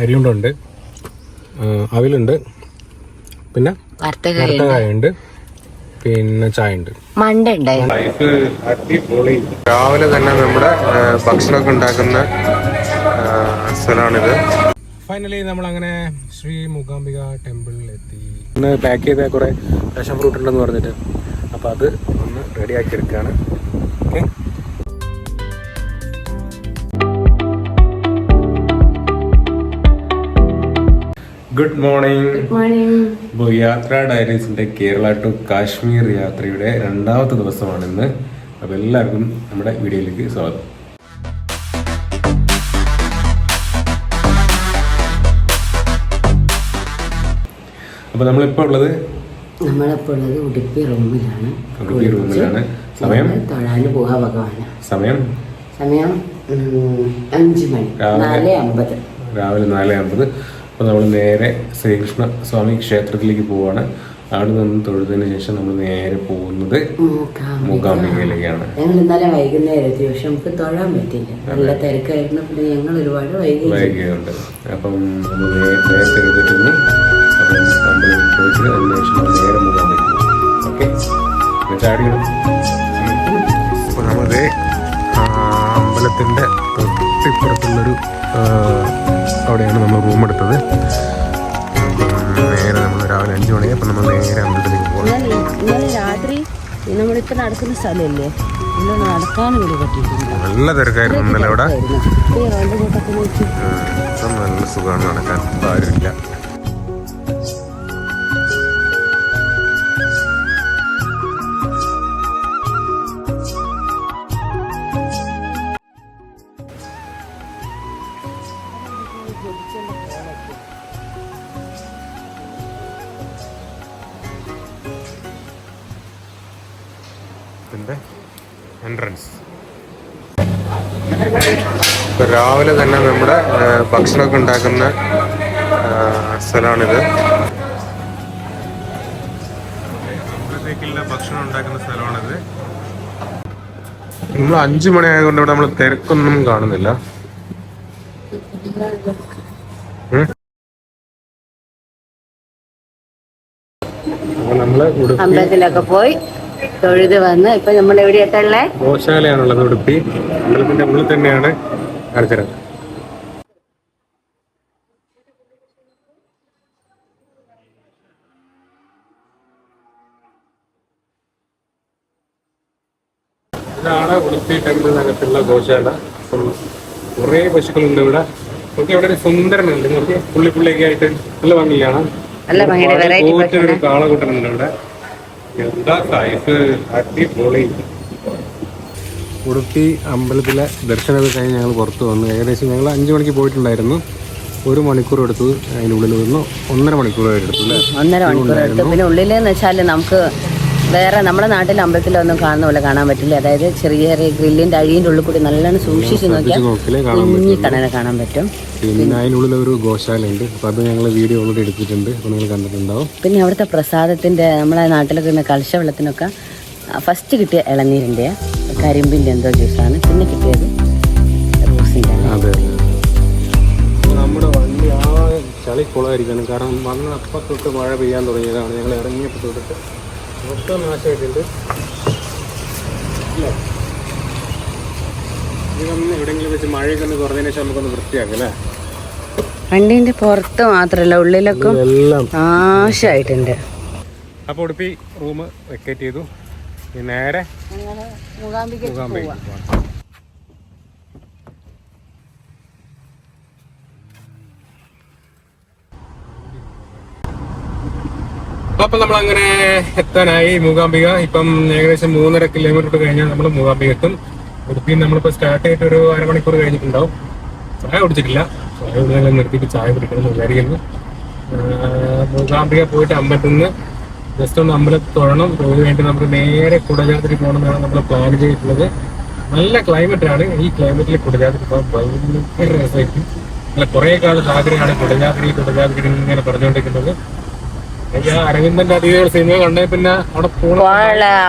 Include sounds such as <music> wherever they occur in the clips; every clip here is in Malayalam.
അരിയുണ്ടുണ്ട്. അവിലുണ്ട്. പിന്നെ വറുത്തകായുണ്ട് പിന്നെ ചായ ഉണ്ട് മണ്ട ലൈഫ് അടിപൊളി. രാവിലെ തന്നെ നമ്മുടെ ഭക്ഷണമൊക്കെ ഉണ്ടാക്കുന്ന സ്ഥലമാണിത്. ഫൈനലി നമ്മൾ അങ്ങനെ ശ്രീ മൂകാംബിക ടെമ്പിളിൽ എത്തി. ഇന്ന് പാക്ക് ചെയ്ത കുറെ പാഷൻ ഫ്രൂട്ട് ഉണ്ടെന്ന് പറഞ്ഞിട്ട്. അപ്പൊ അത് ഒന്ന് റെഡിയാക്കി എടുക്കുകയാണ് ഓക്കെ ഗുഡ് മോർണിംഗ് അപ്പോൾ യാത്ര ഡയറീസിന്റെ കേരള ടു കാശ്മീർ യാത്രയുടെ രണ്ടാമത്തെ ദിവസമാണ് ഇന്ന് അപ്പോൾ എല്ലാവർക്കും നമ്മുടെ വീഡിയോയിലേക്ക് സ്വാഗതം. അപ്പോൾ നമ്മളിപ്പോൾ ഉള്ളത് നമ്മളിപ്പോൾ ഉള്ളത് ഉടുപ്പി റൂമിലാണ്. ഉടുപ്പി റൂമിലാണ്. സമയം? തൊഴാന് പോകാൻ ഭഗവാന്. സമയം? സമയം അഞ്ച് മണി. രാവിലെ. അമ്പത്. രാവിലെ നാല് അമ്പത്. അപ്പോൾ നമ്മൾ നേരെ ശ്രീകൃഷ്ണ സ്വാമി ക്ഷേത്രത്തിലേക്ക് പോവാണ്. അവിടെ നിന്ന് തൊഴുതിന് ശേഷം നമ്മൾ നേരെ പോകുന്നത് മൂകാംബിക. മൂകാംബികയിലേക്കാണ്. ഞങ്ങൾ ഇന്നലെ വൈകുന്നേരം എത്തി. പക്ഷെ നമുക്ക് തൊഴാൻ പറ്റില്ല. നല്ല തിരക്കായിരുന്നു. പിന്നെ ഞങ്ങൾ ഒരുപാട് വൈകി. വൈകിയുണ്ട്. അപ്പം നമ്മൾ നേരത്തെ എഴുതിയിരുന്നു അപ്പം അമ്പലത്തിൽ പോയിട്ട് അതിന് ശേഷം നേരെ പറ്റും ഓക്കെ? ചാടിയാണ് അപ്പോൾ നമ്മളത് അമ്പലത്തിന്റെ തൊട്ടിപ്പുറത്തുള്ളൊരു അവിടെയാണ് നമ്മൾ റൂം എടുത്തത്. നേരെ നമ്മൾ രാവിലെ അഞ്ച് മണി അപ്പം നമ്മൾ നേരെ അമ്പലത്തിലേക്ക് പോകണം ഇന്നലെ രാത്രി നമ്മളിപ്പോൾ നടക്കുന്ന സ്ഥലമല്ലേ? നല്ല തിരക്കായിരുന്നു ഇന്നലെ അവിടെ. നല്ല സുഖമാണ് നടക്കാൻ. ആരുമില്ല. ഇതിന്റെ എൻട്രൻസ് ഇപ്പോൾ രാവിലെ തന്നെ നമ്മുടെ ഭക്ഷണമൊക്കെ ഉണ്ടാക്കുന്ന സ്ഥലമാണിത്. ഭക്ഷണം ഉണ്ടാക്കുന്ന സ്ഥലമാണിത്. നമ്മൾ അഞ്ചു മണി ആയതുകൊണ്ട് ഇവിടെ നമ്മൾ തിരക്കൊന്നും കാണുന്നില്ല. അമ്പലത്തിലൊക്കെ പോയി തൊഴുത് വന്ന് ഇപ്പൊ നമ്മൾ എവിടെ എത്തള്ളേ ഗോശാലയാണുള്ളത് ഉടുപ്പി. അമ്പലത്തിന്റെ ഉള്ളിൽ തന്നെയാണ് അർച്ചന ഇതാണ് ഉടുപ്പി ടെമ്പിളിനകത്തുള്ള ഗോശാല. അപ്പം കുറേ പശുക്കളുണ്ട് ഇവിടെ. നോക്കി ഇവിടെ ഒരു സുന്ദരനുണ്ട്. നോക്കി പുള്ളി പുള്ളിയൊക്കെ ആയിട്ട് നല്ല ഭംഗിയാണ്. നല്ല ഭംഗിയുടെ വെറൈറ്റി ഒരു കാളകൂട്ടനുണ്ട് ഇവിടെ. എന്താ സൈസ്? അടിപൊളി. ഉടുപ്പി അമ്പലത്തിലെ ദർശനമൊക്കെ കഴിഞ്ഞ് ഞങ്ങൾ പുറത്ത് വന്നു. ഏകദേശം ഞങ്ങൾ അഞ്ച് മണിക്ക് പോയിട്ടുണ്ടായിരുന്നു. ഒരു മണിക്കൂർ എടുത്തു അതിനുള്ളിൽ ഉള്ളിൽ വന്നു ഒന്നര മണിക്കൂർ എടുത്തു അല്ലേ ഒന്നര മണിക്കൂർ എടുത്തു. പിന്നെ ഉള്ളിലെന്ന് വെച്ചാൽ നമുക്ക് വേറെ നമ്മുടെ നാട്ടിലെ അമ്പലത്തിലൊന്നും കാണുന്ന പോലെ കാണാൻ പറ്റില്ല. അതായത് ചെറിയ ചെറിയ ഗ്രില്ലിന്റെ അഴിയുടെ ഉള്ളിൽ കൂടി നല്ലോണം സൂക്ഷിച്ചു നോക്കിയാൽ കുഞ്ഞി കാണാൻ പറ്റും. പിന്നെ അതിനുള്ളിൽ ഒരു ഗോശാലയുണ്ട്. അപ്പോൾ അത് ഞങ്ങൾ വീഡിയോ ഓൾറെഡി എടുത്തിട്ടുണ്ട്. അപ്പോൾ നിങ്ങൾ കണ്ടിട്ടുണ്ടാവും. പിന്നെ അവിടുത്തെ പ്രസാദത്തിന്റെ നമ്മളെ നാട്ടിലൊക്കെ ഇന്ന് കലശവെള്ളത്തിനൊക്കെ ഫസ്റ്റ് കിട്ടിയ ഇളനീരിന്റെ കരിമ്പിന്റെ എന്തോ ജ്യൂസാണ് പിന്നെ കിട്ടിയത് അതെ നമ്മുടെ വണ്ടി ആ ചളി കുളമായിരിക്കണം കാരണം വന്ന അപ്പം തൊട്ട് മഴ പെയ്യാൻ തുടങ്ങിയതാണ്. ഞങ്ങൾ ഇറങ്ങിയപ്പോൾ തൊട്ടിട്ട് മൊത്തം നാശമായിട്ടുണ്ട്. അല്ലേ? എവിടെയെങ്കിലും വെച്ച് മഴയൊക്കെ ഒന്ന് കുറഞ്ഞതിന് ശേഷം നമുക്കൊന്ന് വൃത്തിയാക്കാം അല്ലേ? വണ്ടീന്റെ പുറത്ത് മാത്രല്ല ഉള്ളിലൊക്കെ എല്ലാം. നാശമായിട്ടുണ്ട്. അപ്പോൾ ഉടുപ്പി റൂം വെക്കേറ്റ് ചെയ്തു. നേരെ മൂകാംബികയ്ക്ക് അപ്പൊ നമ്മൾ അങ്ങനെ എത്താനായി. മൂകാംബിക. ഇപ്പം ഏകദേശം മൂന്നര കിലോമീറ്റർ കഴിഞ്ഞാൽ നമ്മൾ മൂകാംബിക എത്തും. ഉടുപ്പിയിൽ നമ്മളിപ്പോ സ്റ്റാർട്ട് ചെയ്തിട്ട് ഒരു അരമണിക്കൂർ കഴിഞ്ഞിട്ടുണ്ടാവും. ചായ കുടിച്ചിട്ടില്ല. ചായ കുടിക്കാൻ നിർത്തിയിട്ട് ചായ കുടിക്കണം വിചാരിക്കുന്നു. മൂകാംബിക പോയിട്ട് അമ്പലത്തിൽ നിന്ന് ജസ്റ്റ് ഒന്ന് അമ്പലത്തിൽ തൊഴണം. തൊഴിൽ വേണ്ടി നമ്മൾ നേരെ കുടജാത്രി പോകണമെന്നാണ് നമ്മൾ പ്ലാൻ ചെയ്തിട്ടുള്ളത്. നല്ല ക്ലൈമറ്റ് ആണ്. ഈ ക്ലൈമറ്റിൽ കുടജാത്രി പോകാൻ ഭയങ്കര രസമായിരിക്കും. അല്ല കുറെ കാലത്ത് ആഗ്രഹമാണ് കുടജാത്രി കുടജാത്രി ഇങ്ങനെ പറഞ്ഞുകൊണ്ടിരിക്കുന്നത്. ഞാൻ അരവിന്ദന്റെ സിനിമ കണ്ടേ പിന്നെ അവിടെ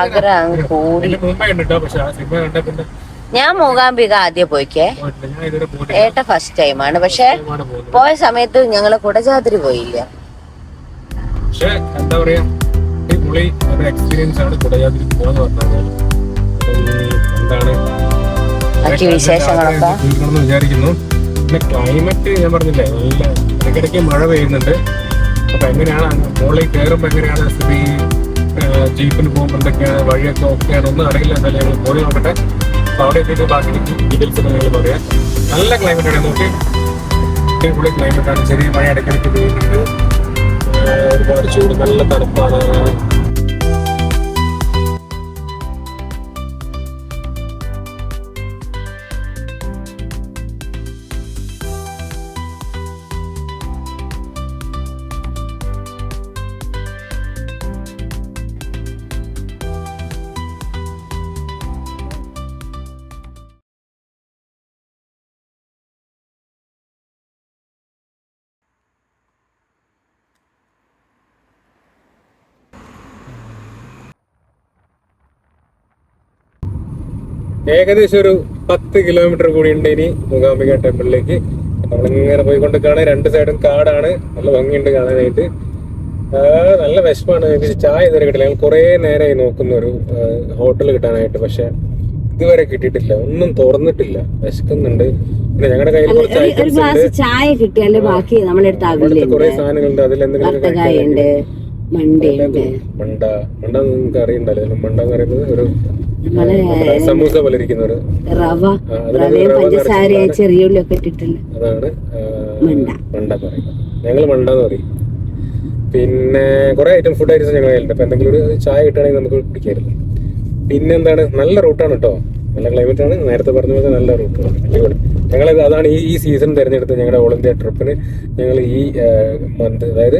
ആഗ്രഹം കൂടി. മുമ്പേ ഉണ്ട് പക്ഷെ ആ സിനിമ കണ്ടേ പിന്നെ ഞാൻ മൂകാംബിക ആദ്യം പോയിക്കേ. ഏട്ട ഫസ്റ്റ് ടൈമാണ് പക്ഷെ ആണ് പക്ഷെ പോയ സമയത്ത് ഞങ്ങൾ കുടജാതിരി പോയില്ല. പക്ഷെ എന്താ പറയാ ഈ ഒരു എക്സ്പീരിയൻസ് ആണ് കുടജാതിരി പോകാന്ന് പറഞ്ഞാൽ എന്താണ് ബാക്കി വിശേഷങ്ങളൊക്കെ? തീർക്കണമെന്ന് വിചാരിക്കുന്നു. പിന്നെ ക്ലൈമറ്റ് ഞാൻ പറഞ്ഞില്ലേ നല്ല ഇടയ്ക്കിടയ്ക്ക് മഴ പെയ്യുന്നുണ്ട്. അപ്പൊ എങ്ങനെയാണ്? മോളിൽ മുകളിൽ കയറുമ്പോൾ എങ്ങനെയാണ് സ്ഥിതി? ജീപ്പിൽ പോകുമ്പോൾ എന്തൊക്കെയാണ്? വഴിയൊക്കെ ഓക്കെയാണ് ഒന്നും അറിയില്ല എന്നാലും ഞങ്ങൾ പോയി നോക്കട്ടെ. അപ്പൊ അവിടെ എത്തിയിട്ട് ബാക്കി ഡീറ്റെയിൽസ് നിങ്ങൾ പറയാം. നല്ല ക്ലൈമറ്റ് ആണ്. നോക്കി. അടിപൊളി ആണ്. ചെറിയ മഴ ഇടയ്ക്കിടയ്ക്ക് പെയ്യുന്നുണ്ട്. ഒരുപാട് ചൂട് നല്ല തണുപ്പാണ്. ഏകദേശം ഒരു പത്ത് കിലോമീറ്റർ കൂടി ഉണ്ട് ഇനി മൂകാംബിക ടെമ്പിളിലേക്ക്. നമ്മളിങ്ങനെ പോയിക്കൊണ്ടിരിക്കുകയാണ്. രണ്ട് സൈഡും കാടാണ്. നല്ല ഭംഗിയുണ്ട് കാണാനായിട്ട്. നല്ല വിശപ്പാണ്. എനിക്ക് ചായ ഇതുവരെ കിട്ടില്ല ഞങ്ങൾ കുറേ നേരമായി നോക്കുന്ന ഒരു ഹോട്ടൽ കിട്ടാനായിട്ട്. പക്ഷെ ഇതുവരെ കിട്ടിയിട്ടില്ല. ഒന്നും തുറന്നിട്ടില്ല. വിശക്കുന്നുണ്ട്. പിന്നെ ഞങ്ങളുടെ കയ്യിൽ കുറച്ച് ഐറ്റംസ് ഉണ്ട്. കുറെ സാധനങ്ങളുണ്ട്. അതിൽ എന്തെങ്കിലും മണ്ട മണ്ട നിങ്ങൾക്ക് അറിയണ്ടല്ലോ. മണ്ട എന്ന് പറയുന്നത് ഒരു സമൂസ പോലെ ഇരിക്കുന്ന ഒരു റവ. റവയും പഞ്ചസാരയും ചെറിയ ഉള്ളിയൊക്കെ അതാണ് മണ്ട. മണ്ട പറയുന്നത്. ഞങ്ങൾ മണ്ട എന്ന് പറയും. പിന്നെ കുറെ ഐറ്റം ഫുഡ് ഐറ്റംസ് ഞങ്ങൾ കയ്യിലുണ്ട്. അപ്പൊ എന്തെങ്കിലും ഒരു ചായ കിട്ടുകയാണെങ്കിൽ നമുക്ക് കുടിക്കായിരുന്നു പിന്നെ എന്താണ്? നല്ല റൂട്ടാണ് കേട്ടോ നല്ല ക്ലൈമറ്റ് ആണ്. നേരത്തെ പറഞ്ഞ പോലെ നല്ല റൂട്ടാണ് അടിപൊളി ഞങ്ങൾ അതാണ് ഈ ഈ സീസൺ തിരഞ്ഞെടുത്ത് ഞങ്ങളുടെ ഓൾ ഇന്ത്യ ട്രിപ്പിന് ഞങ്ങൾ ഈ മന്ത് അതായത്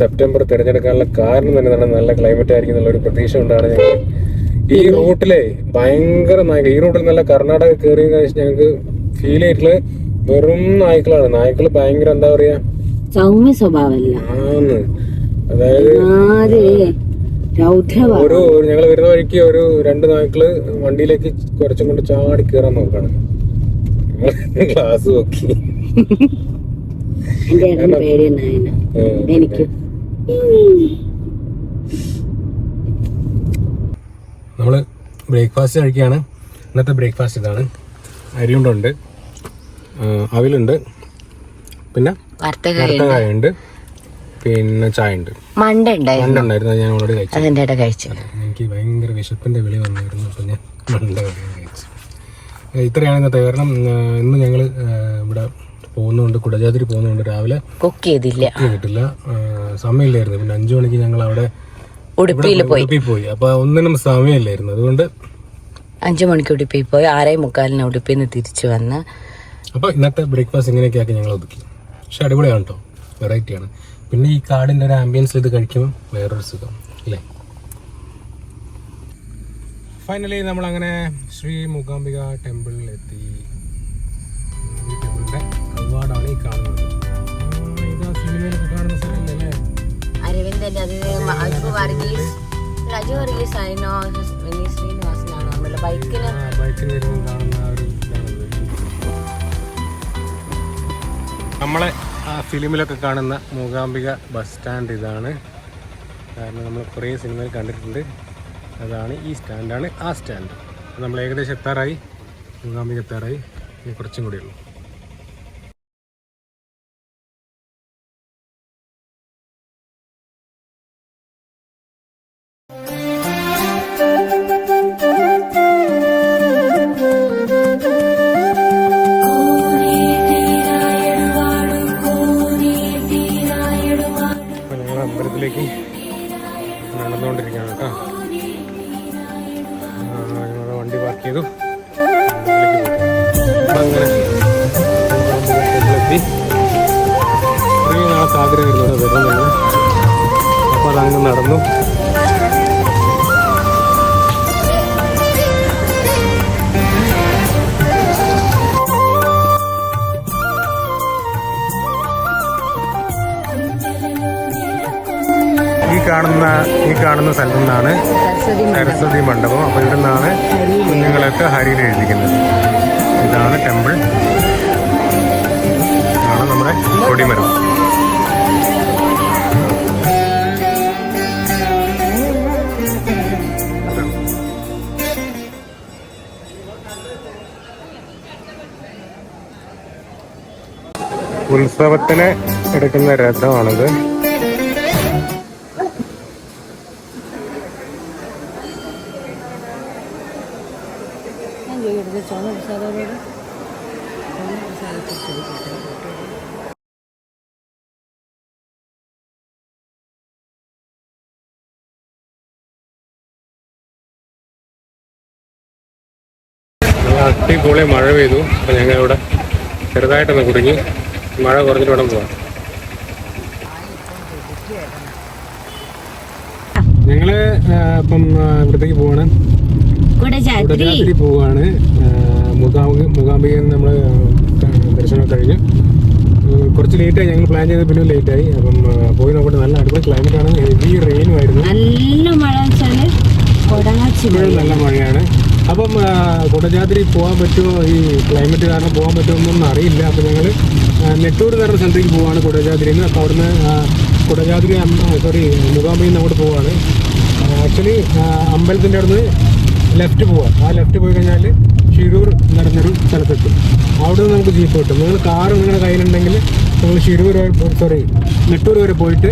സെപ്റ്റംബർ തിരഞ്ഞെടുക്കാനുള്ള കാരണം തന്നെ എന്താണ് നല്ല ക്ലൈമറ്റ് ആയിരിക്കും എന്നുള്ള ഒരു പ്രതീക്ഷ ഉണ്ടാണ് ഞങ്ങൾ ഈ റൂട്ടിലെ ഭയങ്കര നായ്ക്കൾ ഈ റൂട്ടിൽ നല്ല കർണാടക കയറി ഞങ്ങൾക്ക് ഫീൽ ചെയ്തിട്ടുള്ള വെറും നായ്ക്കളാണ്. നായ്ക്കൾ ഭയങ്കര എന്താ പറയാ? സൗമ്യ സ്വഭാവമല്ല. ആന്ന് അതായത് ഒരു ഞങ്ങൾ വരുന്ന വഴിക്ക് ഒരു രണ്ട് നായ്ക്കൾ വണ്ടിയിലേക്ക് കുറച്ചും കൊണ്ട് ചാടി കയറാൻ നോക്കാണ്. ഗ്ലാസ് നോക്കി. എന്റെ ഏട്ടന് പേടി നായന എനിക്ക് നമ്മൾ ബ്രേക്ക്ഫാസ്റ്റ് കഴിക്കുകയാണ്. ഇന്നത്തെ ബ്രേക്ക്ഫാസ്റ്റ് ഇതാണ്. അരിയുണ്ടുണ്ട്. അവിലുണ്ട്. പിന്നെ വറുത്തകായുണ്ട് പിന്നെ ചായ ഉണ്ട് മണ്ട ഉണ്ടായിരുന്നു. ഞാൻ ഓൾറെഡി കഴിച്ചു. അതിന്റെ ഇട കഴിച്ചു. എനിക്ക് ഭയങ്കര വിശപ്പിന്റെ വിളി വന്നായിരുന്നു അപ്പം ഞാൻ മണ്ട കഴിച്ചു. ഇത്രയാണ് ഇന്നത്തെ കാരണം ഇന്ന് ഞങ്ങൾ ഇവിടെ പോകുന്നതുകൊണ്ട് കുടജാതിരി പോകുന്നതുകൊണ്ട് രാവിലെ കുക്ക് ചെയ്തില്ല. കിട്ടില്ല സമയമില്ലായിരുന്നു. പിന്നെ അഞ്ചു മണിക്ക് ഞങ്ങൾ അവിടെ ഉടുപ്പിയിൽ പോയി പോയി. അപ്പൊ ഒന്നിനും സമയമില്ലായിരുന്നു. അതുകൊണ്ട് അഞ്ചു മണിക്ക് ഉടുപ്പിൽ പോയി. ആറേ മുക്കാലിന് ഉടുപ്പിൽ നിന്ന് തിരിച്ചു വന്ന്. അപ്പൊ ഇന്നത്തെ ബ്രേക്ക്ഫാസ്റ്റ് ഇങ്ങനെയൊക്കെ ആക്കി ഞങ്ങൾ ഒതുക്കി. പക്ഷെ അടിപൊളിയാണ് കേട്ടോ വെറൈറ്റി ആണ്. പിന്നെ ഈ കാടിന്റെ ഒരു ആംബിയൻസ് ഇത് കഴിക്കുമ്പോൾ വേറൊരു സുഖം അല്ലേ? ഫൈനലി നമ്മൾ അങ്ങനെ ശ്രീ മൂകാംബിക ടെമ്പിളിൽ എത്തി. കാണുന്നത്. അരവിന്ദന്റെ അത് അജു വർഗീസ് അജു വർഗീസ് നമ്മളെ ബൈക്കിന് വരുമ്പോൾ കാണുന്ന ആ ഒരു നമ്മളെ ആ ഫിലിമിലൊക്കെ കാണുന്ന മൂകാംബിക ബസ് സ്റ്റാൻഡ് ഇതാണ്. കാരണം നമ്മൾ കുറേ സിനിമയിൽ കണ്ടിട്ടുണ്ട്. അതാണ് ഈ സ്റ്റാൻഡാണ് ആ സ്റ്റാൻഡ്. നമ്മൾ ഏകദേശം എത്താറായി. മൂകാംബിക എത്താറായി. ഇനി കുറച്ചും കൂടി ഈ കാണുന്ന സ്ഥലത്തു നിന്നാണ് സരസ്വതി മണ്ഡപം. അപ്പോൾ ഇവിടെ നിന്നാണ് കുഞ്ഞുങ്ങളൊക്കെ ഹരിയിൽ എഴുതിക്കുന്നത് ഇതാണ് ടെമ്പിൾ. ഇതാണ് നമ്മുടെ കൊടിമരം. ഉത്സവത്തിന് എടുക്കുന്ന രഥമാണിത്. ചോന്ന പ്രസാദത്തിൽ ചോദിക്കട്ടെ നല്ല അടിപൊളി മഴ പെയ്തു. അപ്പം ഞങ്ങൾ ഇവിടെ ചെറുതായിട്ടൊന്ന് കുടുങ്ങി. മഴ കുറഞ്ഞിട്ട് വേണം പോവാം. ഞങ്ങൾ ആ, ഇപ്പം ഇവിടത്തേക്ക് പോവാണ്. കുടജാത്രി പോവാണ്. മുഖാമുഖി നമ്മൾ ദർശനം കഴിഞ്ഞ്. കുറച്ച് ലേറ്റായി ഞങ്ങൾ പ്ലാൻ ചെയ്ത് പിന്നെ ആയി. അപ്പം പോയി നോക്കട്ടെ. നല്ല അടിപൊളി ക്ലൈമറ്റ് ആണ്. ഹെവി റെയിനും ആയിരുന്നു നല്ല മഴ വെച്ചാൽ കൊടങ്ങാച്ചി ഇപ്പോഴും നല്ല മഴയാണ്. അപ്പം ആ, കുടജാദ്രി പോകാൻ പറ്റുമോ? ഈ ക്ലൈമറ്റ് കാരണം പോകാൻ പറ്റുമെന്നൊന്നും അറിയില്ല. അപ്പം ഞങ്ങൾ നെട്ടൂർ എന്ന് പറഞ്ഞ സ്ഥലത്തേക്ക് പോവാണ് കുടജാദ്രിയിൽ നിന്ന് അപ്പോൾ അവിടുന്ന് കുടജാദ്രി സോറി മുഖാമ്പയിൽ നിന്ന് അങ്ങോട്ട് പോവാണ്. ആക്ച്വലി അമ്പലത്തിന്റെ അവിടുന്ന് ലെഫ്റ്റ് പോവാം. ആ ലെഫ്റ്റ് പോയി കഴിഞ്ഞാൽ ഷിരൂർ പറഞ്ഞൊരു സ്ഥലത്തെത്തും. അവിടെ നിന്ന് നമുക്ക് ജീപ്പ് കിട്ടും. നിങ്ങൾ കാറ് നിങ്ങളുടെ കയ്യിലുണ്ടെങ്കിൽ നിങ്ങൾ ഷിരൂർ സോറി നെട്ടൂർ വരെ പോയിട്ട്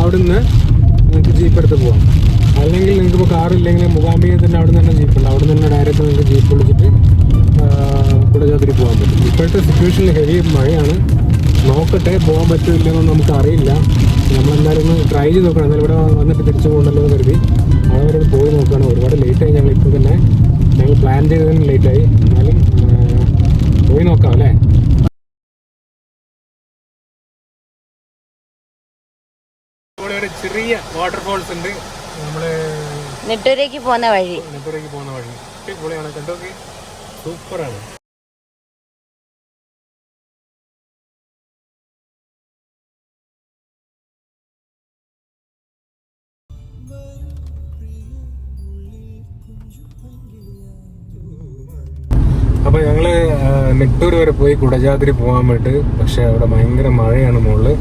അവിടെ നിന്ന് നിങ്ങൾക്ക് ജീപ്പ് എടുത്ത് പോവാം. അല്ലെങ്കിൽ നിങ്ങൾക്ക് ഇപ്പോൾ കാറില്ലെങ്കിൽ മുഖാംബിക തന്നെ അവിടെ നിന്ന് തന്നെ ജീപ്പ് ഉണ്ട്. അവിടെ നിന്ന് ഡയറക്റ്റ് നിങ്ങൾക്ക് ജീപ്പ് വിളിച്ചിട്ട് കുടജാതിരി പോകാൻ പറ്റും. ഇപ്പോഴത്തെ സിറ്റുവേഷനിൽ ഹെവി മഴയാണ്. നോക്കട്ടെ പോകാൻ പറ്റില്ലെന്നൊന്നും നമുക്ക് അറിയില്ല. നമ്മളെന്തായാലും ഒന്ന് ട്രൈ ചെയ്ത് നോക്കണം. എന്നാലും ഇവിടെ വന്നിട്ട് തിരിച്ചു പോകണമല്ലോ എന്ന് കരുതി. അവിടെ വരെ പോയി നോക്കുകയാണ് ഒരുപാട് ലേറ്റായി ഞങ്ങൾ ഇപ്പോൾ തന്നെ ഞങ്ങൾ പ്ലാൻ ചെയ്തതിന് ലേറ്റായി എന്നാലും പോയി നോക്കാം അല്ലേ? ഒരു ചെറിയ വാട്ടർഫോൾസ് ഉണ്ട്. നമ്മൾ നെട്ടൂരേക്ക് പോകുന്ന വഴി. നെട്ടൂരേക്ക് പോകുന്ന വഴി. അടിപൊളിയാണ്. കണ്ടോക്കെ? സൂപ്പറാണ്. അപ്പൊ ഞങ്ങൾ നെട്ടൂർ വരെ പോയി കുടജാതിരി പോകാൻ വേണ്ടി പക്ഷെ അവിടെ ഭയങ്കര മഴയാണ് മുകളിൽ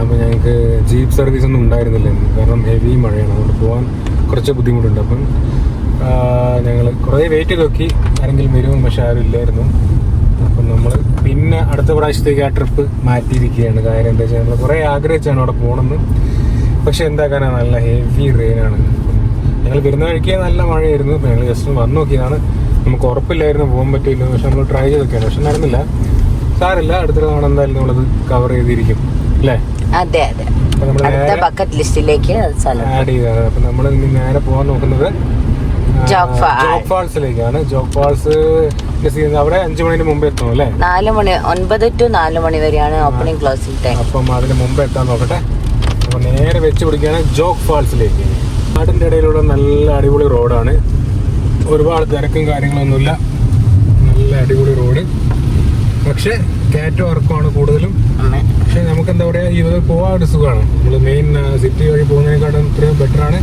അപ്പോൾ ഞങ്ങൾക്ക് ജീപ്പ് സർവീസ് ഒന്നും ഉണ്ടായിരുന്നില്ല കാരണം ഹെവി മഴയാണ്. അതുകൊണ്ട് പോകാൻ കുറച്ച് ബുദ്ധിമുട്ടുണ്ട്. അപ്പം ഞങ്ങൾ കുറേ വെയിറ്റ് നോക്കി. ആരെങ്കിലും വരും പക്ഷെ ആരും ഇല്ലായിരുന്നു. അപ്പം നമ്മൾ പിന്നെ അടുത്ത പ്രാവശ്യത്തേക്ക് ആ ട്രിപ്പ് മാറ്റിയിരിക്കുകയാണ്. കാര്യം എന്താ വെച്ചാൽ നമ്മൾ കുറേ ആഗ്രഹിച്ചാണ് അവിടെ പോകണമെന്ന് പക്ഷെ എന്താ കാരണം നല്ല ഹെവി റെയിനാണ് ഞങ്ങൾ വരുന്ന വഴിക്ക് നല്ല മഴയായിരുന്നു. ഞങ്ങൾ ജസ്റ്റ് വന്നു നോക്കിയതാണ്. നമുക്ക് ഉറപ്പില്ലായിരുന്നു പോകാൻ പറ്റില്ല പക്ഷെ നമ്മൾ ട്രൈ ചെയ്തൊക്കെയാണ്. പക്ഷെ നടന്നില്ല. സാറില്ല അടുത്ത തവണ എന്തായാലും നമ്മളത് കവർ ചെയ്തിരിക്കും. അല്ലേ? അതെ അതെ. അടുത്ത ബക്കറ്റ് ലിസ്റ്റിലേക്ക് ആഡ് ചെയ്തതാണ്. അപ്പം നമ്മൾ നേരെ പോകാൻ നോക്കുന്നത് ജോഗ് ഫാൾ. ഫാൾസിലേക്കാണ്. ജോഗ് ഫാൾസ് അവിടെ അഞ്ചു മണിന് മുമ്പ് എത്തണം അല്ലേ? നാല് മണി ഒൻപത് ടു നാല് മണി വരെയാണ് ഓപ്പണിംഗ് ക്ലോസിംഗ് ടൈം അപ്പം അതിന് മുമ്പ് എത്താൻ നോക്കട്ടെ. അപ്പൊ നേരെ വെച്ച് പിടിക്കുകയാണ് ജോഗ് ഫാൾസിലേക്ക്. നാടിന്റെ ഇടയിലുള്ള നല്ല അടിപൊളി റോഡാണ് ഒരുപാട് തിരക്കും കാര്യങ്ങളൊന്നുമില്ല. നല്ല അടിപൊളി റോഡ്. പക്ഷേ കയറ്റം ഇറക്കമാണ് കൂടുതലും. പക്ഷെ നമുക്ക് എന്താ പറയുക ഈ ഇത് പോകാൻ ഒരു സുഖമാണ്. നമ്മൾ മെയിൻ സിറ്റി വഴി പോകുന്നതിനേക്കാളും ഇത്രയും ബെറ്ററാണ്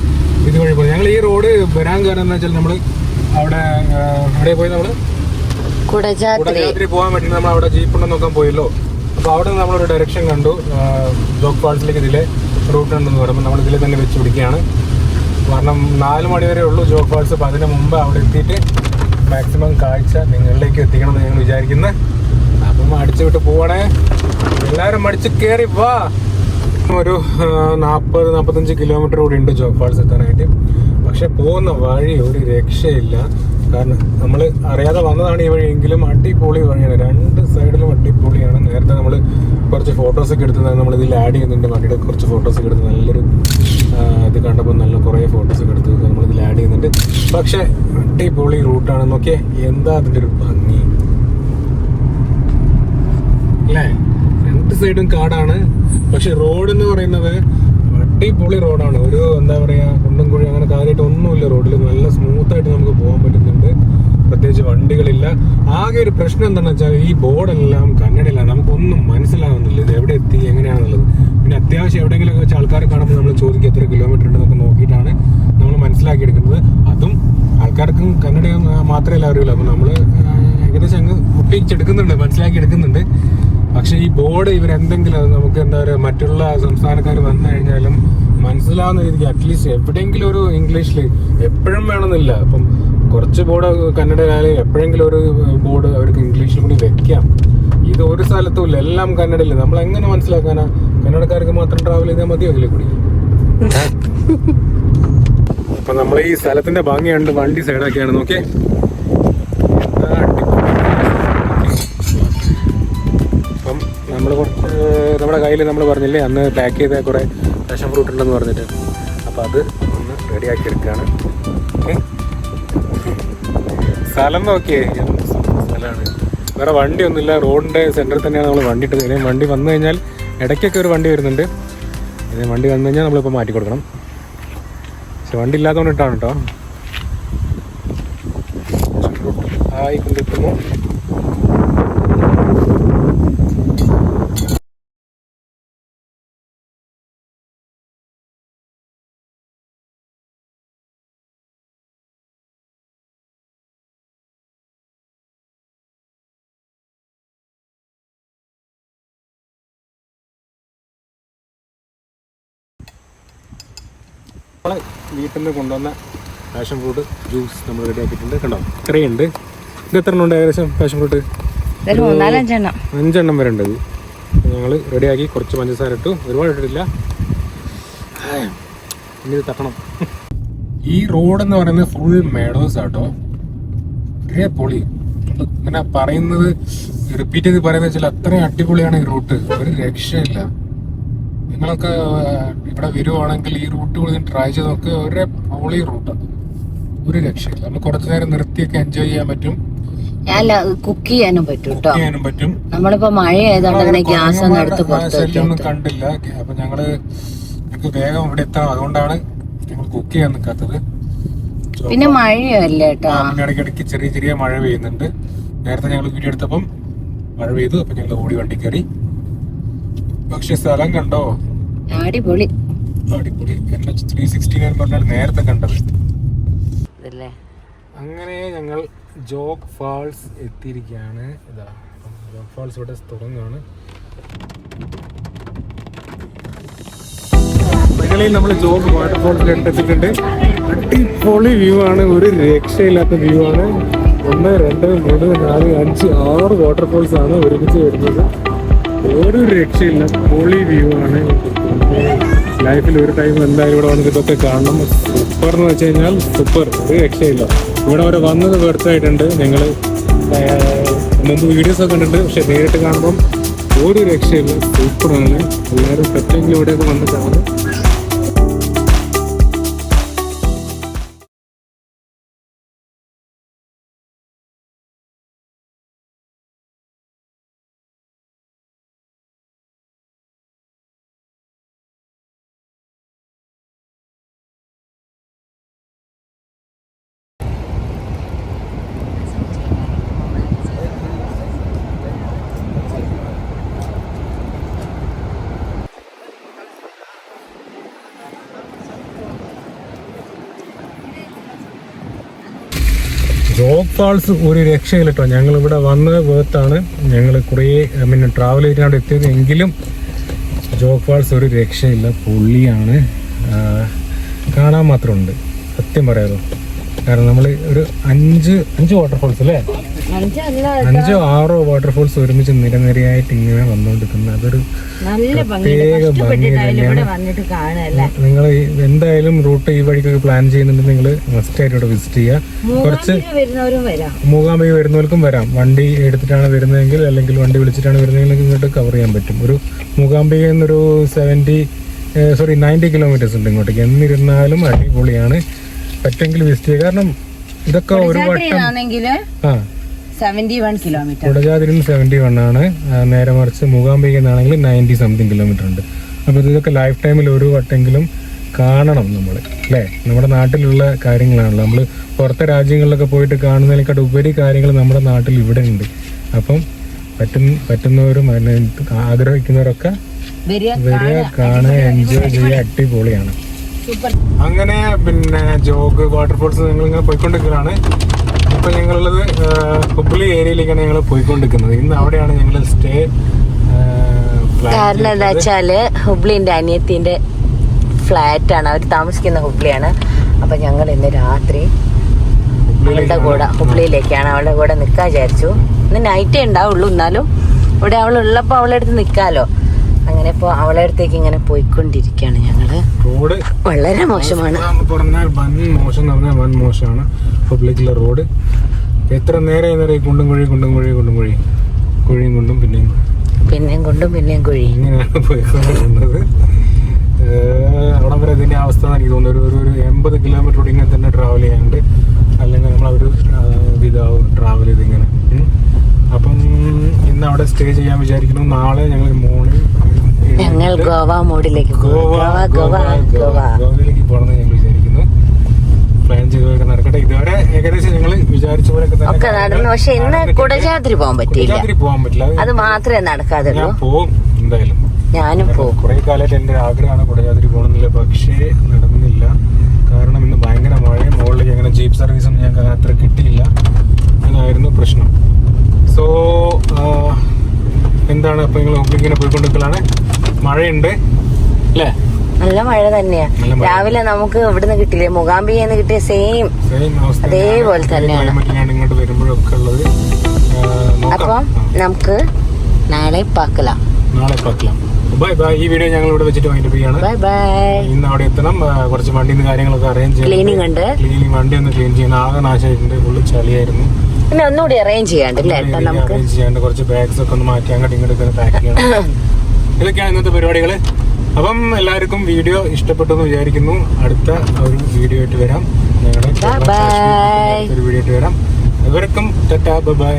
ഇത് വഴി പോകുന്നത്. ഞങ്ങൾ ഈ റോഡ് വരാൻ കാരണം എന്താ വെച്ചാൽ നമ്മൾ അവിടെ അവിടെ പോയി നമ്മൾ കുടജാത്രി. പോകാൻ വേണ്ടി നമ്മൾ അവിടെ ജീപ്പ് ഉണ്ടെന്ന് നോക്കാൻ പോയല്ലോ. അപ്പോൾ അവിടെ നിന്ന് നമ്മളൊരു ഡയറക്ഷൻ കണ്ടു. ജോക്ക് ഫാൾസിലേക്ക് ഇതിലെ റൂട്ട് ഉണ്ടെന്ന് പറയുമ്പോൾ നമ്മൾ ഇതിലെ തന്നെ വെച്ച് പിടിക്കുകയാണ്. കാരണം നാല് മണി വരെ ഉള്ളൂ ജോബ് ഫാൾസ്. അപ്പോൾ അതിന് മുമ്പ് അവിടെ എത്തിയിട്ട് മാക്സിമം കാഴ്ച നിങ്ങളിലേക്ക് എത്തിക്കണം എന്ന് ഞങ്ങൾ വിചാരിക്കുന്നത് അപ്പം അടിച്ചു വിട്ട് പോവാണേ. എല്ലാവരും അടിച്ച് കയറി വാ. ഒരു നാൽപ്പത് നാൽപ്പത്തഞ്ച് കിലോമീറ്റർ കൂടി ഉണ്ട് ജോബ് ഫാൾസ് എത്താനായിട്ട്. പക്ഷെ പോകുന്ന വഴി ഒരു രക്ഷയില്ല. കാരണം നമ്മൾ അറിയാതെ വന്നതാണ് ഈ വഴി എങ്കിലും അടിപൊളി വഴിയാണ്. രണ്ട് സൈഡിലും അടിപൊളിയാണ്. നേരത്തെ നമ്മൾ കുറച്ച് ഫോട്ടോസ് ഒക്കെ എടുത്ത് നമ്മൾ ഇതിൽ ആഡ് ചെയ്യുന്നുണ്ട്. വണ്ടിയുടെ കുറച്ച് ഫോട്ടോസ് ഒക്കെ എടുത്ത് നല്ലൊരു ഇത് കണ്ടപ്പോൾ നല്ല കുറേ ഫോട്ടോസ് ഒക്കെ എടുത്ത് നമ്മൾ ഇതിൽ ആഡ് ചെയ്യുന്നുണ്ട്. പക്ഷേ അടിപൊളി റൂട്ടാണ് നോക്കിയേ എന്താ അതിന്റെ ഒരു ഭംഗി? അല്ലേ? രണ്ട് സൈഡും കാടാണ്. പക്ഷെ റോഡ് എന്ന് പറയുന്നത് അടിപൊളി റോഡാണ്. ഒരു എന്താ പറയാ കുണ്ടും കുഴി അങ്ങനെ കാര്യമായിട്ട് ഒന്നുമില്ല റോഡിൽ നല്ല സ്മൂത്ത് ആയിട്ട് നമുക്ക് പോകാൻ പറ്റുന്നുണ്ട്. പ്രത്യേകിച്ച് വണ്ടികളില്ല. ആകെ ഒരു പ്രശ്നം എന്താണെന്ന് വെച്ചാൽ ഈ ബോർഡെല്ലാം കന്നഡയിലാണ് നമുക്കൊന്നും മനസ്സിലാവുന്നില്ല ഇത് എവിടെ എത്തി എങ്ങനെയാണെന്നുള്ളത്. പിന്നെ അത്യാവശ്യം എവിടെയെങ്കിലുമൊക്കെ വെച്ച് ആൾക്കാരെ കാണുമ്പോൾ നമ്മൾ ചോദിക്കുക എത്ര കിലോമീറ്റർ ഉണ്ടെന്നൊക്കെ നോക്കിയിട്ടാണ് നമ്മൾ മനസ്സിലാക്കി എടുക്കുന്നത് അതും ആൾക്കാർക്കും കന്നഡ മാത്രമല്ല അറിയുള്ളൂ. അപ്പൊ നമ്മൾ ഏകദേശം അങ്ങ് ഒപ്പിച്ചെടുക്കുന്നുണ്ട് മനസ്സിലാക്കി എടുക്കുന്നുണ്ട് പക്ഷെ ഈ ബോർഡ് ഇവരെന്തെങ്കിലും നമുക്ക് എന്താ പറയുക മറ്റുള്ള സംസ്ഥാനക്കാർ വന്നു കഴിഞ്ഞാലും മനസ്സിലാവുന്ന രീതിക്ക് അറ്റ്ലീസ്റ്റ് എവിടെയെങ്കിലും ഒരു ഇംഗ്ലീഷിൽ എപ്പോഴും വേണമെന്നില്ല. അപ്പം കുറച്ച് ബോർഡ് കന്നഡയിലായാലും എപ്പോഴെങ്കിലും ഒരു ബോർഡ് അവർക്ക് ഇംഗ്ലീഷിൽ കൂടി വെക്കാം. ഇത് ഒരു സ്ഥലത്തും ഇല്ല. എല്ലാം കന്നഡയിൽ നമ്മൾ എങ്ങനെ മനസ്സിലാക്കാനാ? കന്നഡക്കാർക്ക് മാത്രം ട്രാവൽ ചെയ്താൽ മതിയോ അതിൽ കൂടി? <laughs> അപ്പൊ നമ്മൾ ഈ സ്ഥലത്തിന്റെ ഭംഗി കണ്ട് വണ്ടി സൈഡാക്കിയാണ് നോക്കിയേ. നമ്മുടെ കയ്യിൽ നമ്മൾ പറഞ്ഞില്ലേ അന്ന് പാക്ക് ചെയ്ത കുറെ പാഷൻ ഫ്രൂട്ട് ഉണ്ടെന്ന് പറഞ്ഞിട്ട്. അപ്പോൾ അത് ഒന്ന് റെഡിയാക്കി എടുക്കുകയാണ് ഓക്കേ. സ്ഥലം നോക്കിയേ. സ്ഥലമാണ് വേറെ വണ്ടിയൊന്നുമില്ല. റോഡിന്റെ സെന്ററിൽ തന്നെയാണ് നമ്മൾ വണ്ടി ഇട്ടത്. ഇനി വണ്ടി വന്നു കഴിഞ്ഞാൽ ഇടയ്ക്കൊക്കെ ഒരു വണ്ടി വരുന്നുണ്ട്. ഇനി വണ്ടി വന്നു കഴിഞ്ഞാൽ നമ്മളിപ്പോൾ മാറ്റി കൊടുക്കണം. പക്ഷെ വണ്ടി ഇല്ലാത്തതുകൊണ്ടിട്ടാണ് കേട്ടോ. ആയി വീട്ടിൽ നിന്ന് കൊണ്ടുവന്ന പാഷൻ ഫ്രൂട്ട് ജ്യൂസ് നമ്മൾ റെഡിയാക്കിയിട്ടുണ്ട് കണ്ടോ? ഇത്രയുണ്ട്. ഇത് എത്ര ഉണ്ട് ഏകദേശം പാഷൻ ഫ്രൂട്ട്? അഞ്ചെണ്ണം വരെ ഉണ്ട് ഞങ്ങൾ റെഡിയാക്കി കുറച്ച് പഞ്ചസാര ഇട്ടു. ഒരുപാട് ഇട്ടിട്ടില്ല. ഇനി തട്ടണം. ഈ റോഡ് എന്ന് പറയുന്നത് ഫുൾ മേഡോസ് ആട്ടോ ഒരേ പൊളി. ഇങ്ങനെ പറയുന്നത് റിപ്പീറ്റ് ചെയ്ത് പറയുന്നത് വെച്ചാൽ അത്രയും അടിപൊളിയാണ് ഈ റൂട്ട് ഒരു രക്ഷയില്ല. നിങ്ങളൊക്കെ ആ, ഇവിടെ വരുവാണെങ്കിൽ ഈ റൂട്ട് കൂടി ട്രൈ ചെയ്ത് നോക്കുക ഒരേ പോളി റൂട്ടാണ് ഒരു രക്ഷയില്ല. നമ്മൾ കുറച്ചു നേരം നിർത്തിയൊക്കെ എൻജോയ് ചെയ്യാൻ പറ്റും. അല്ല കുക്ക് ചെയ്യാനും പറ്റും കേട്ടോ ചെയ്യാനും പറ്റും. നമ്മളിപ്പോ മഴ ആയതുകൊണ്ട് അങ്ങനെ ഗ്യാസ് ഒന്നും എടുത്ത് ശല്യമൊന്നും കണ്ടില്ല. അപ്പൊ ഞങ്ങൾ ഞങ്ങൾക്ക് വേഗം ഇവിടെ എത്താം. അതുകൊണ്ടാണ് ഞങ്ങൾ കുക്ക് ചെയ്യാൻ നിൽക്കാത്തത് പിന്നെ മഴയല്ലേ കേട്ടോ ഇടയ്ക്കിടയ്ക്ക് ചെറിയ ചെറിയ മഴ പെയ്യുന്നുണ്ട്. നേരത്തെ ഞങ്ങൾ വീഡിയോ എടുത്തപ്പം മഴ പെയ്തു. അപ്പൊ ഞങ്ങൾ ഓടി വണ്ടി കയറി. പക്ഷെ സ്ഥലം കണ്ടോ? അടിപൊളി. അടിപൊളി. ത്രീ സിക്സ്റ്റി നയൻ പറഞ്ഞാൽ നേരത്തെ കണ്ടത്. അങ്ങനെ ഞങ്ങൾ ജോഗ് ഫാൾസ് എത്തിയിരിക്കുകയാണ്. ഇതാ ജോഗ് ഫാൾസ് ഇവിടെ തുടങ്ങുകയാണ് നമ്മൾ ജോഗ് വാട്ടർഫോൾസിൽ എത്തിയിട്ടുണ്ട് അടിപൊളി വ്യൂ ആണ്. ഒരു രക്ഷയില്ലാത്ത വ്യൂ ആണ്. ഒന്ന് രണ്ട് മൂന്ന് നാല് അഞ്ച് ആറ് വാട്ടർഫോൾസ് ആണ് ഒരുമിച്ച് വരുന്നത്. ഒരു രക്ഷയില്ല. പൊളി വ്യൂ ആണ്. ലൈഫിൽ ഒരു ടൈം എന്തായാലും ഇവിടെ വന്നിട്ട് ഇതൊക്കെ കാണണം. സൂപ്പർ എന്ന് വെച്ച് കഴിഞ്ഞാൽ സൂപ്പർ ഒരു രക്ഷയില്ല. ഇവിടെ വരെ വന്നത് വെറുത്തായിട്ടുണ്ട് നിങ്ങൾ മുമ്പ് വീഡിയോസ് ഒക്കെ കണ്ടിട്ടുണ്ട്. പക്ഷെ നേരിട്ട് കാണുമ്പം ഒരു രക്ഷയില്ല. സൂപ്പറാണ് എല്ലാവരും പറ്റുമെങ്കിലും ഇവിടെയൊക്കെ വന്ന് ജോഗ് ഫാൾസ് ഒരു രക്ഷയില്ല കേട്ടോ ഞങ്ങൾ ഇവിടെ വന്നത് വേർത്താണ്. ഞങ്ങൾ കുറേ പിന്നെ ട്രാവൽ ചെയ്തിട്ടാണ് എത്തിയത്. എങ്കിലും ജോഗ് ഫാൾസ് ഒരു രക്ഷയില്ല. പുള്ളിയാണ്. കാണാൻ മാത്രമുണ്ട്. സത്യം പറയാമോ കാരണം നമ്മൾ ഒരു അഞ്ച് അഞ്ച് വാട്ടർഫോൾസ് അല്ലേ? അഞ്ചോ ആറോ വാട്ടർഫോൾസ് ഒരുമിച്ച് നിരനിരയായിട്ട് ഇങ്ങനെ വന്നുകൊണ്ടിരിക്കുന്നത് അതൊരു നല്ല പ്രത്യേക ഭംഗി തന്നെയാണ്. നിങ്ങൾ എന്തായാലും റൂട്ട് ഈ വഴിക്കൊക്കെ പ്ലാൻ ചെയ്യുന്നുണ്ടെങ്കിൽ നിങ്ങൾ മസ്റ്റ് ആയിട്ട് ഇവിടെ വിസിറ്റ് ചെയ്യുക. കുറച്ച് വരുന്നവരും വരാം. മൂകാംബിക വരുന്നവർക്കും വരാം. വണ്ടി എടുത്തിട്ടാണ് വരുന്നതെങ്കിൽ അല്ലെങ്കിൽ വണ്ടി വിളിച്ചിട്ടാണ് വരുന്നതെങ്കിൽ ഇങ്ങോട്ട് കവർ ചെയ്യാൻ പറ്റും. ഒരു മൂകാംബിക എന്നൊരു സെവന്റി സോറി നയന്റി കിലോമീറ്റേഴ്സ് ഉണ്ട് ഇങ്ങോട്ടേക്ക്. എന്നിരുന്നാലും അടിപൊളിയാണ്. പറ്റെങ്കിൽ വിസിറ്റ് ചെയ്യുക. കാരണം ഇതൊക്കെ ഒരു വട്ടം ആ. സെവന്റി വൺ കിലോമീറ്റർ കുടജാതിരിൽ സെവന്റി വൺ ആണ് നേരെ മറിച്ച് മൂകാംബിക എന്നാണെങ്കിൽ നയന്റി സംതിങ് കിലോമീറ്റർ ഉണ്ട്. അപ്പോൾ ഇതൊക്കെ ലൈഫ് ടൈമിൽ ഒരു വട്ടെങ്കിലും കാണണം നമ്മൾ അല്ലേ? നമ്മുടെ നാട്ടിലുള്ള കാര്യങ്ങളാണല്ലോ. നമ്മൾ പുറത്തെ രാജ്യങ്ങളിലൊക്കെ പോയിട്ട് കാണുന്നതിനേക്കാട്ട് ഉപരി കാര്യങ്ങൾ നമ്മുടെ നാട്ടിൽ ഇവിടെ ഉണ്ട്. അപ്പം പറ്റുന്ന പറ്റുന്നവരും ആഗ്രഹിക്കുന്നവരൊക്കെ വരിക വരിക കാണുക. എൻജോയ് ചെയ്യുക അടിപൊളിയാണ്. അങ്ങനെ പിന്നെ ജോഗ് വാട്ടർഫോൾസ് നിങ്ങൾ ഇങ്ങനെ പോയിക്കൊണ്ടിരിക്കുകയാണ്. ഇപ്പൊ ഞങ്ങളുള്ളത് കുപ്പിളി ഹുബ്ലി ഏരിയയിലേക്കാണ് ഞങ്ങൾ പോയിക്കൊണ്ടിരിക്കുന്നത്. ഇന്ന് അവിടെയാണ് ഞങ്ങൾ സ്റ്റേ കാരണം എന്താ വെച്ചാൽ ഹുബ്ലിന്റെ അനിയത്തിന്റെ ഫ്ലാറ്റ് ആണ് അവർ താമസിക്കുന്ന ഹുബ്ലിയാണ്. അപ്പൊ ഞങ്ങൾ ഇന്ന് രാത്രി അവളുടെ കൂടെ ഹുബ്ലിയിലേക്കാണ് അവളുടെ കൂടെ നിൽക്കാൻ വിചാരിച്ചു. ഇന്ന് നൈറ്റേ ഉണ്ടാവുള്ളൂ എന്നാലും ഇവിടെ അവൾ ഉള്ളപ്പോ അവളെ അടുത്ത് നിക്കാലോ. അങ്ങനെ ഇപ്പൊ അവളെ അടുത്തേക്ക് ഇങ്ങനെ പോയിക്കൊണ്ടിരിക്കുകയാണ് ഞങ്ങൾ. റോഡ് വളരെ മോശമാണ്. മോശം മോശമാണ്. പബ്ലിക്കിലെ റോഡ്. എത്ര നേരെ നേരം കുണ്ടും കുഴി കുണ്ടും കുഴി കുണ്ടും കുഴി കുഴിയും കുണ്ടും പിന്നെയും. പിന്നെയും കൊണ്ടും പിന്നെയും കുഴി ഇങ്ങനെയാണ് പോയിക്കൊണ്ടിരുന്നത്. അവിടെ വരെ ഇതിന്റെ അവസ്ഥ എനിക്ക് തോന്നുന്നു. ഒരു- ഒരു എൺപത് കിലോമീറ്റർ ഇങ്ങനെ തന്നെ ട്രാവൽ ചെയ്യാണ്ട് അല്ലെങ്കിൽ നമ്മളൊരു ഇതാവും ട്രാവൽ ചെയ്ത് ഇങ്ങനെ. അപ്പം ഇന്ന് അവിടെ സ്റ്റേ ചെയ്യാൻ വിചാരിക്കുന്നു. നാളെ ഞങ്ങൾ മോർണിംഗ് ഞങ്ങൾ ഗോവ മോഡിലേക്ക് ഗോവ ഗോവ. ഗോവയിലേക്ക് പോകണമെന്ന് ഞങ്ങൾ വിചാരിക്കുന്നു. പ്ലാൻ ചെയ്തൊക്കെ നടക്കട്ടെ. ഇതുവരെ ഏകദേശം നിങ്ങൾ വിചാരിച്ച പോലെ ഒക്കെ നടന്നു. പക്ഷെ ഇന്ന് കുടജാദ്രി പോകാൻ പറ്റിയില്ല. പോകാൻ പറ്റില്ല. അത് മാത്രമേ നടക്കാതെ പോവും എന്തായാലും. ഞാനും പോകും. കുറെ കാലമായിട്ട് എന്റെ ആഗ്രഹമാണ് കുടജാതിരി പോകണമെന്നില്ല. പക്ഷേ നടന്നില്ല. കാരണം ഇന്ന് ഭയങ്കര മഴയും മുകളിലേക്ക് അങ്ങനെ ജീപ്പ് സർവീസ് ഒന്നും ഞങ്ങൾക്ക് അത്ര കിട്ടിയില്ല. അതായിരുന്നു പ്രശ്നം. സോ എന്താണ്? അപ്പൊ നിങ്ങൾ ഇങ്ങനെ പോയിക്കൊണ്ടിരിക്കലാണ്. മഴയുണ്ട്. അല്ലേ? നല്ല മഴ തന്നെയാ. രാവിലെ നമുക്ക് ഇവിടുന്ന് കിട്ടില്ലേ? മുഖാംബികന്ന് കിട്ടിയ സെയിം അതേപോലെ തന്നെയാണ്. അപ്പം. നമുക്ക് നാളെ പാക്കലാം. നാളെ പാക്കലാം. Bye bye. ഈ വീഡിയോ ഞങ്ങൾ ഇവിടെ വെച്ചിട്ട് ചെയ്യാണ്. Bye bye. ഇന്ന് അവിടെ എത്തണം. കുറച്ച് വണ്ടിന്ന് കാര്യങ്ങളൊക്കെ അറേഞ്ച് ക്ലീനിങ് ഉണ്ട്. ക്ലീനിങ് വണ്ടി ഒന്ന് ക്ലീൻ ചെയ്യണം. ആകെ നാശമായിട്ടുണ്ട്. ഫുള്ള് ചളിയായിരുന്നു. പിന്നെ ഒന്നുകൂടി അറേഞ്ച് ചെയ്യാണ്ട് നമുക്ക് അറേഞ്ച് ചെയ്യാണ്ട് കുറച്ച് ബാഗ്സ് ഒക്കെ ഒന്ന് മാറ്റി അങ്ങോട്ട് ഇങ്ങോട്ട് പാക്ക് ചെയ്യണം. <laughs> ഇതൊക്കെയാണ് ഇന്നത്തെ പരിപാടികൾ അപ്പം എല്ലാവർക്കും വീഡിയോ ഇഷ്ടപ്പെട്ടു എന്ന് വിചാരിക്കുന്നു. അടുത്ത ഒരു വീഡിയോ ആയിട്ട് വരാം. ഞങ്ങളുടെ. ഒരു വീഡിയോ ആയിട്ട് വരാം. ഇവർക്കും ബൈ